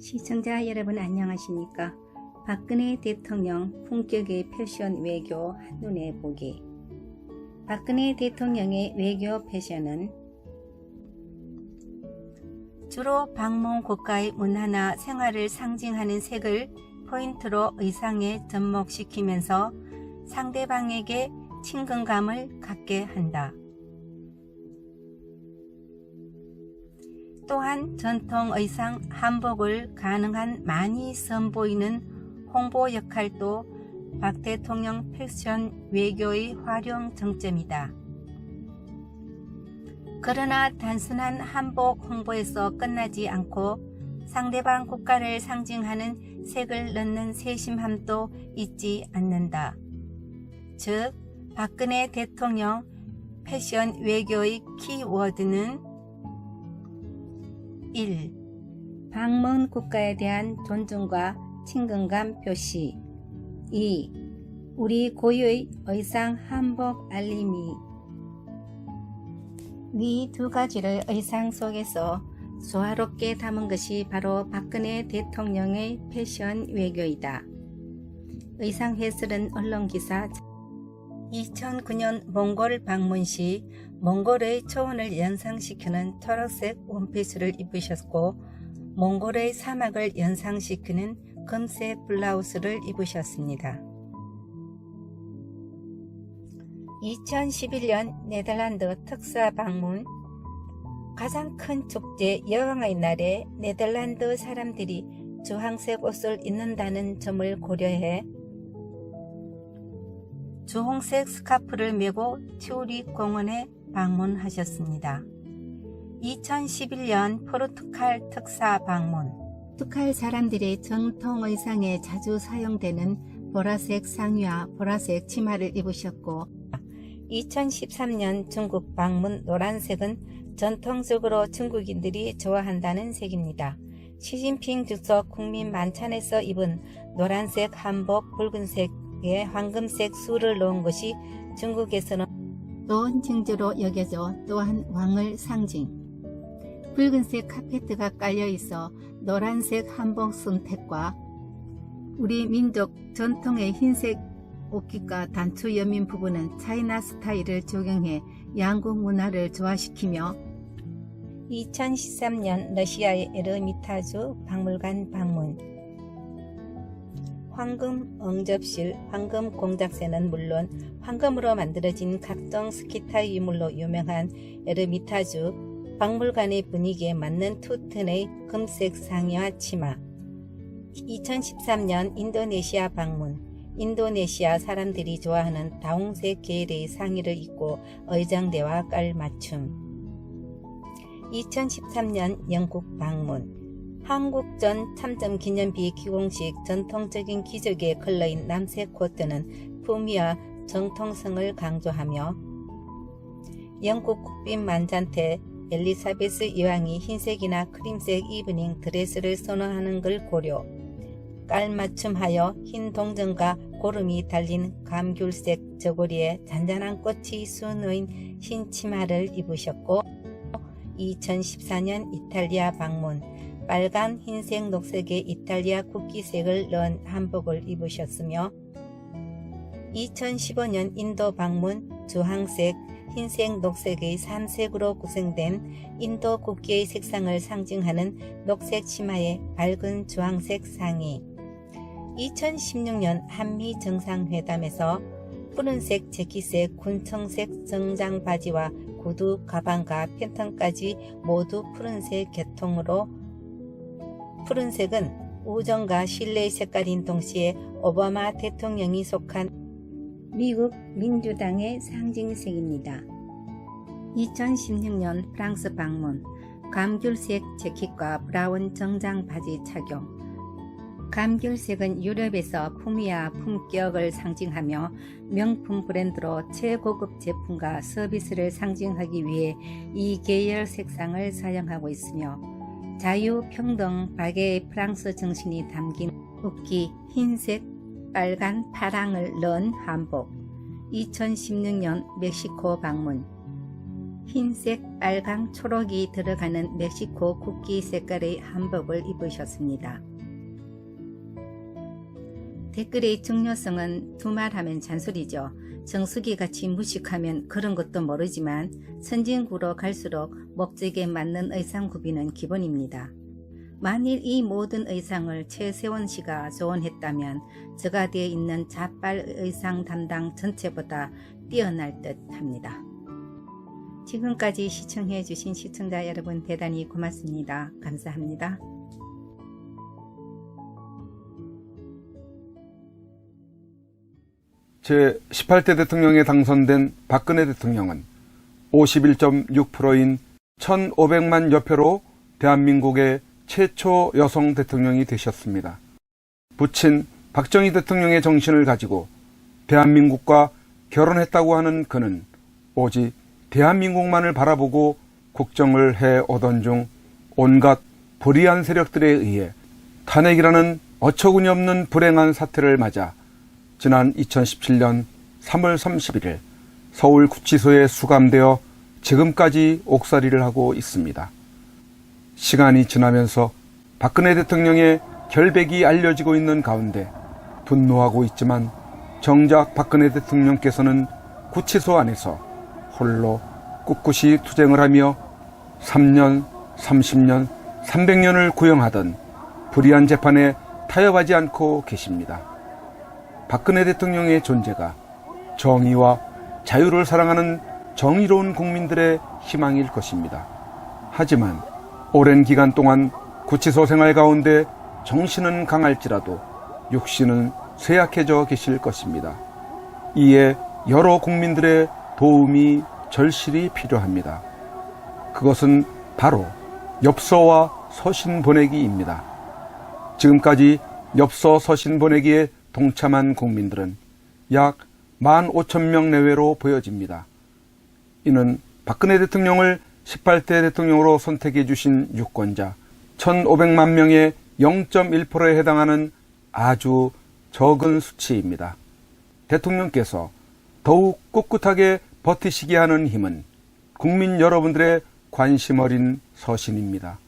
시청자 여러분 안녕하십니까? 박근혜 대통령 품격의 패션 외교 한눈에 보기. 박근혜 대통령의 외교 패션은 주로 방문 국가의 문화나 생활을 상징하는 색을 포인트로 의상에 접목시키면서 상대방에게 친근감을 갖게 한다. 또한 전통 의상 한복을 가능한 많이 선보이는 홍보 역할도 박 대통령 패션 외교의 활용 정점이다. 그러나 단순한 한복 홍보에서 끝나지 않고 상대방 국가를 상징하는 색을 넣는 세심함도 잊지 않는다. 즉, 박근혜 대통령 패션 외교의 키워드는 1. 방문 국가에 대한 존중과 친근감 표시 2. 우리 고유의 의상 한복 알림이 이두 가지를 의상 속에서 조화롭게 담은 것이 바로 박근혜 대통령의 패션 외교이다. 의상 해설은 언론 기사 2009년 몽골 방문 시 몽골의 초원을 연상시키는 초록색 원피스를 입으셨고 몽골의 사막을 연상시키는 금색 블라우스를 입으셨습니다. 2011년 네덜란드 특사 방문 가장 큰 축제 여왕의 날에 네덜란드 사람들이 주황색 옷을 입는다는 점을 고려해 주홍색 스카프를 메고 튜릭 공원에 방문하셨습니다. 2011년 포르투갈 특사 방문 포르투갈 사람들의 정통 의상에 자주 사용되는 보라색 상의와 보라색 치마를 입으셨고 2013년 중국 방문 노란색은 전통적으로 중국인들이 좋아한다는 색입니다. 시진핑 주석 국민 만찬에서 입은 노란색 한복 붉은색에 황금색 술을 넣은 것이 중국에서는 좋은 징조로 여겨져 또한 왕을 상징. 붉은색 카페트가 깔려 있어 노란색 한복 선택과 우리 민족 전통의 흰색 옷깃과 단추 여민 부부는 차이나 스타일을 적용해 양국 문화를 조화시키며 2013년 러시아의 에르미타주 박물관 방문 황금 응접실, 황금 공작새는 물론 황금으로 만들어진 각종 스키타 유물로 유명한 에르미타주 박물관의 분위기에 맞는 투튼의 금색 상의와 치마. 2013년 인도네시아 방문. 인도네시아 사람들이 좋아하는 다홍색 계열의 상의를 입고 의장대와 깔맞춤. 2013년 영국 방문 한국전 참전 기념비 기공식 전통적인 기적의 컬러인 남색 코트는 품위와 정통성을 강조하며 영국 국빈 만잔태 엘리사베스 여왕이 흰색이나 크림색 이브닝 드레스를 선호하는 걸 고려 깔맞춤하여 흰 동전과 고름이 달린 감귤색 저고리에 잔잔한 꽃이 수놓인 흰 치마를 입으셨고 2014년 이탈리아 방문 빨간, 흰색, 녹색의 이탈리아 국기색을 넣은 한복을 입으셨으며 2015년 인도 방문 주황색, 흰색, 녹색의 3색으로 구성된 인도 국기의 색상을 상징하는 녹색 치마에 밝은 주황색 상의. 2016년 한미 정상회담에서 푸른색 재킷색 군청색 정장 바지와 구두, 가방과 팬턴까지 모두 푸른색 계통으로 푸른색은 우정과 신뢰의 색깔인 동시에 오바마 대통령이 속한 미국 민주당의 상징색입니다. 2016년 프랑스 방문 감귤색 재킷과 브라운 정장 바지 착용 감귤색은 유럽에서 품위와 품격을 상징하며 명품 브랜드로 최고급 제품과 서비스를 상징하기 위해 이 계열 색상을 사용하고 있으며 자유, 평등, 박애의 프랑스 정신이 담긴 웃기, 흰색, 빨간, 파랑을 넣은 한복 2016년 멕시코 방문 흰색, 빨강, 초록이 들어가는 멕시코 국기 색깔의 한복을 입으셨습니다. 댓글의 중요성은 두말하면 잔소리죠. 정수기 같이 무식하면 그런 것도 모르지만 선진구로 갈수록 목적에 맞는 의상 구비는 기본입니다. 만일 이 모든 의상을 최세원 씨가 조언했다면 저가 되어 있는 자빨 의상 담당 전체보다 뛰어날 듯 합니다. 지금까지 시청해 주신 시청자 여러분 대단히 고맙습니다. 감사합니다. 제18대 대통령에 당선된 박근혜 대통령은 51.6%인 1,500만 여표로 대한민국의 최초 여성 대통령이 되셨습니다. 부친 박정희 대통령의 정신을 가지고 대한민국과 결혼했다고 하는 그는 오직 대한민국만을 바라보고 국정을 해 오던 중 온갖 불의한 세력들에 의해 탄핵이라는 어처구니 없는 불행한 사태를 맞아 지난 2017년 3월 31일 서울 구치소에 수감되어 지금까지 옥살이를 하고 있습니다. 시간이 지나면서 박근혜 대통령의 결백이 알려지고 있는 가운데 분노하고 있지만 정작 박근혜 대통령께서는 구치소 안에서 홀로 꿋꿋이 투쟁을 하며 3년, 30년, 300년을 구형하던 불의한 재판에 타협하지 않고 계십니다. 박근혜 대통령의 존재가 정의와 자유를 사랑하는 정의로운 국민들의 희망일 것입니다. 하지만 오랜 기간 동안 구치소 생활 가운데 정신은 강할지라도 육신은 쇠약해져 계실 것입니다. 이에 여러 국민들의 도움이 절실히 필요합니다. 그것은 바로 엽서와 서신 보내기입니다. 지금까지 엽서 서신 보내기에 동참한 국민들은 약 15,000명 내외로 보여집니다. 이는 박근혜 대통령을 18대 대통령으로 선택해 주신 유권자 1,500만 명의 0.1%에 해당하는 아주 적은 수치입니다. 대통령께서 더욱 꿋꿋하게 버티시게 하는 힘은 국민 여러분들의 관심 어린 서신입니다.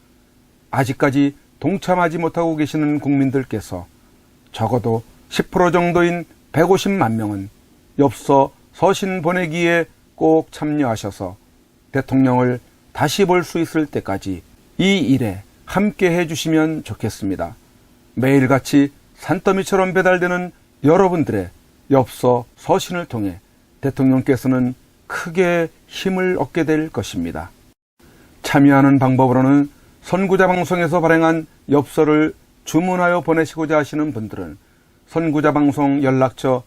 아직까지 동참하지 못하고 계시는 국민들께서 적어도 10% 정도인 150만 명은 엽서 서신 보내기에 꼭 참여하셔서 대통령을 다시 볼 수 있을 때까지 이 일에 함께 해주시면 좋겠습니다. 매일같이 산더미처럼 배달되는 여러분들의 엽서 서신을 통해 대통령께서는 크게 힘을 얻게 될 것입니다. 참여하는 방법으로는 선구자 방송에서 발행한 엽서를 주문하여 보내시고자 하시는 분들은 선구자 방송 연락처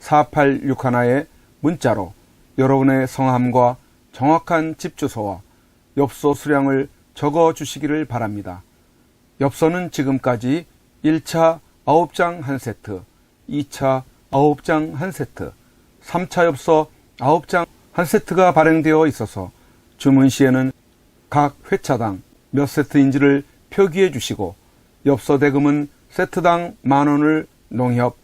010-2507-4861에 문자로 여러분의 성함과 정확한 집 주소와 엽서 수량을 적어 주시기를 바랍니다. 엽서는 지금까지 1차 9장 1세트, 2차 9장 1세트, 3차 엽서 9장 1세트가 발행되어 있어서 주문 시에는 각 회차당 몇 세트인지를 표기해 주시고 엽서 대금은 세트당 만 원을 농협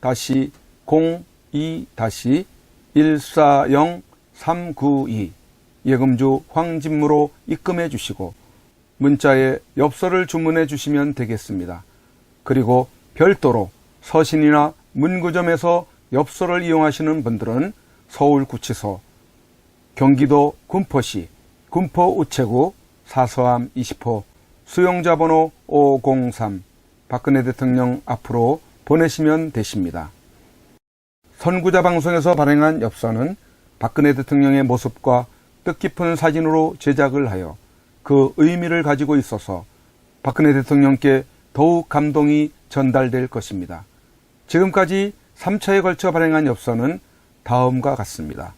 360-02-140-392 예금주 황진무로 입금해 주시고 문자에 엽서를 주문해 주시면 되겠습니다. 그리고 별도로 서신이나 문구점에서 엽서를 이용하시는 분들은 서울구치소, 경기도 군포시, 군포 우체국 사서함 20호 수용자 번호 503 박근혜 대통령 앞으로 보내시면 되십니다. 선구자 방송에서 발행한 엽서는 박근혜 대통령의 모습과 뜻깊은 사진으로 제작을 하여 그 의미를 가지고 있어서 박근혜 대통령께 더욱 감동이 전달될 것입니다. 지금까지 3차에 걸쳐 발행한 엽서는 다음과 같습니다.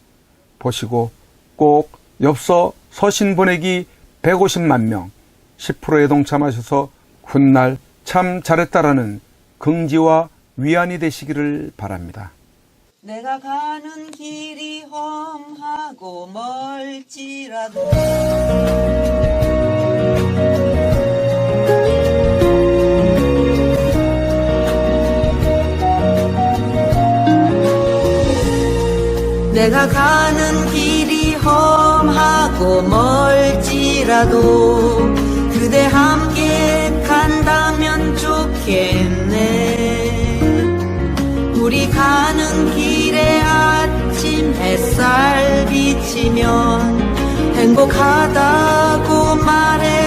보시고 꼭 엽서 서신 보내기 150만 명 10%에 동참하셔서 훗날 참 잘했다라는 긍지와 위안이 되시기를 바랍니다. 내가 가는 길이 험하고 멀지라도 내가 가는 길이 험하고 멀지라도 그대 함께 간다면 좋겠네 우리 가는 길에 아침 햇살 비치면 행복하다고 말해주겠네.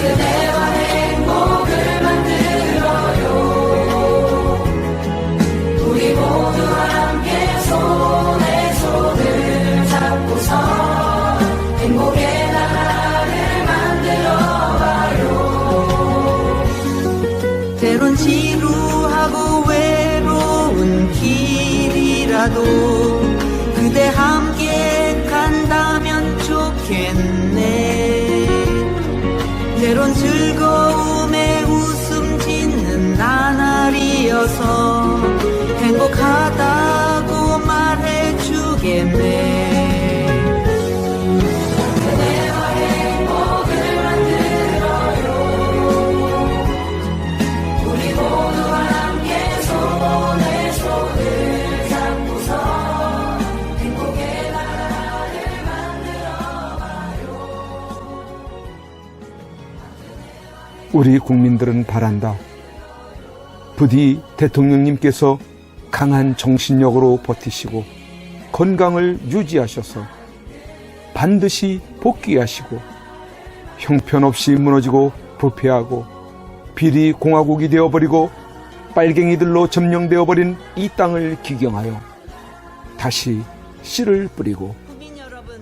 그대와 길이라도 그대 함께 간다면 좋겠네. 때론 즐거움 우리 국민들은 바란다. 부디 대통령님께서 강한 정신력으로 버티시고 건강을 유지하셔서 반드시 복귀하시고 형편없이 무너지고 부패하고 비리 공화국이 되어버리고 빨갱이들로 점령되어 버린 이 땅을 기경하여 다시 씨를 뿌리고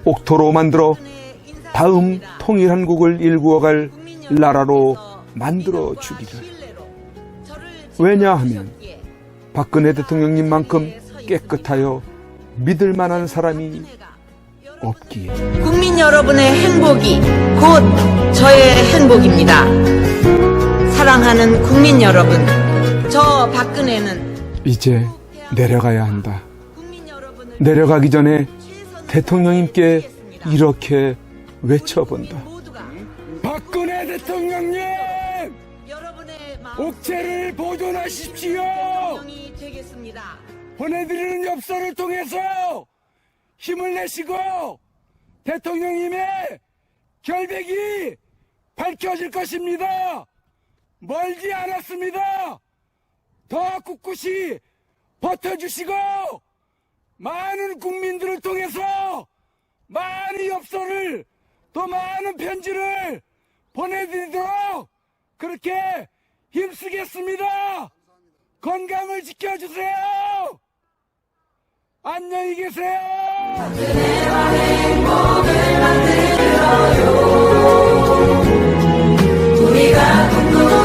옥토로 만들어 다음 통일한국을 일구어갈 나라로 만들어 주기를. 왜냐하면 박근혜 대통령님만큼 깨끗하여 믿을 만한 사람이 없기에. 국민 여러분의 행복이 곧 저의 행복입니다. 사랑하는 국민 여러분, 저 박근혜는 이제 내려가야 한다. 내려가기 전에 대통령님께. 이렇게 외쳐본다. 박근혜 대통령님! 옥체를 보존하십시오! 대통령이 되겠습니다. 보내드리는 엽서를 통해서 힘을 내시고 대통령님의 결백이 밝혀질 것입니다. 멀지 않았습니다. 더 꿋꿋이 버텨주시고 많은 국민들을 통해서 많은 엽서를 또 많은 편지를 보내드리도록 그렇게 힘쓰겠습니다. 건강을 지켜주세요. 안녕히 계세요. 우리가 국민